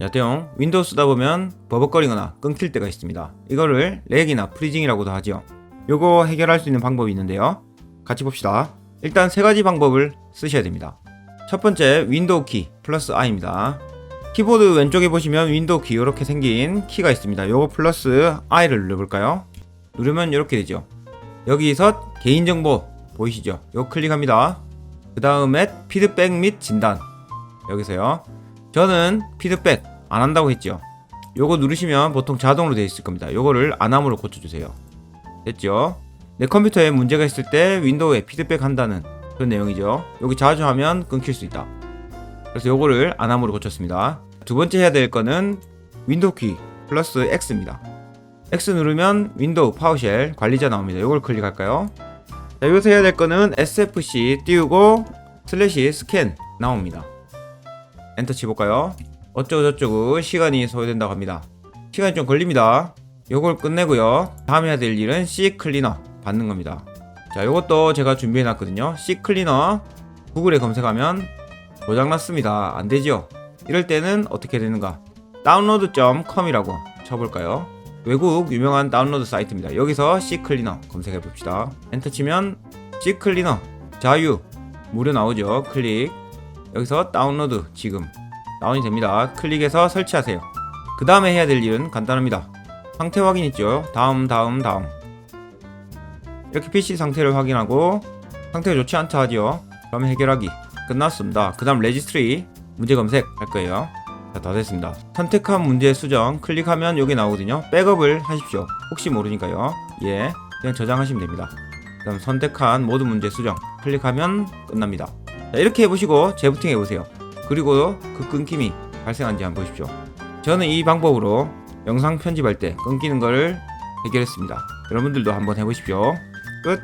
여태용 윈도우 쓰다 보면 버벅거리거나 끊길 때가 있습니다. 이거를 렉이나 프리징이라고도 하죠. 요거 해결할 수 있는 방법이 있는데요. 같이 봅시다. 일단 세 가지 방법을 쓰셔야 됩니다. 첫 번째 윈도우 키 플러스 I입니다. 키보드 왼쪽에 보시면 윈도우 키 이렇게 생긴 키가 있습니다. 요거 플러스 I를 눌러볼까요? 누르면 이렇게 되죠. 여기서 개인정보 보이시죠? 요 클릭합니다. 그 다음에 피드백 및 진단 여기서요. 저는 피드백 안 한다고 했죠. 요거 누르시면 보통 자동으로 되어 있을 겁니다. 요거를 안함으로 고쳐주세요. 됐죠? 내 컴퓨터에 문제가 있을 때 윈도우에 피드백 한다는 그런 내용이죠. 여기 자주 하면 끊길 수 있다. 그래서 요거를 안함으로 고쳤습니다. 두 번째 해야 될 거는 윈도우 키 플러스 X입니다. X 누르면 윈도우 파워쉘 관리자 나옵니다. 요걸 클릭할까요? 자, 여기서 해야 될 거는 SFC 띄우고 슬래시 스캔 나옵니다. 엔터 치볼까요? 어쩌고저쩌고 시간이 소요된다고 합니다. 시간이 좀 걸립니다. 요걸 끝내고요. 다음 해야 될 일은 C 클리너 받는 겁니다. 자, 요것도 제가 준비해 놨거든요. C 클리너 구글에 검색하면 고장났습니다. 안 되죠? 이럴 때는 어떻게 되는가? 다운로드.com이라고 쳐볼까요? 외국 유명한 다운로드 사이트입니다. 여기서 C 클리너 검색해 봅시다. 엔터 치면 C 클리너 자유 무료 나오죠. 클릭 여기서 다운로드 지금 다운이 됩니다. 클릭해서 설치하세요. 그 다음에 해야 될 일은 간단합니다. 상태 확인 있죠. 다음 다음 다음 이렇게 PC 상태를 확인하고 상태가 좋지 않다 하죠. 그러면 해결하기 끝났습니다. 그 다음 레지스트리 문제 검색 할 거예요. 자, 다 됐습니다. 선택한 문제 수정 클릭하면 여기 나오거든요. 백업을 하십시오. 혹시 모르니까요. 예, 그냥 저장하시면 됩니다. 그다음 선택한 모든 문제 수정 클릭하면 끝납니다. 자, 이렇게 해보시고 재부팅 해보세요. 그리고 그 끊김이 발생한지 한번 보십시오. 저는 이 방법으로 영상 편집할 때 끊기는 거를 해결했습니다. 여러분들도 한번 해보십시오. 끝.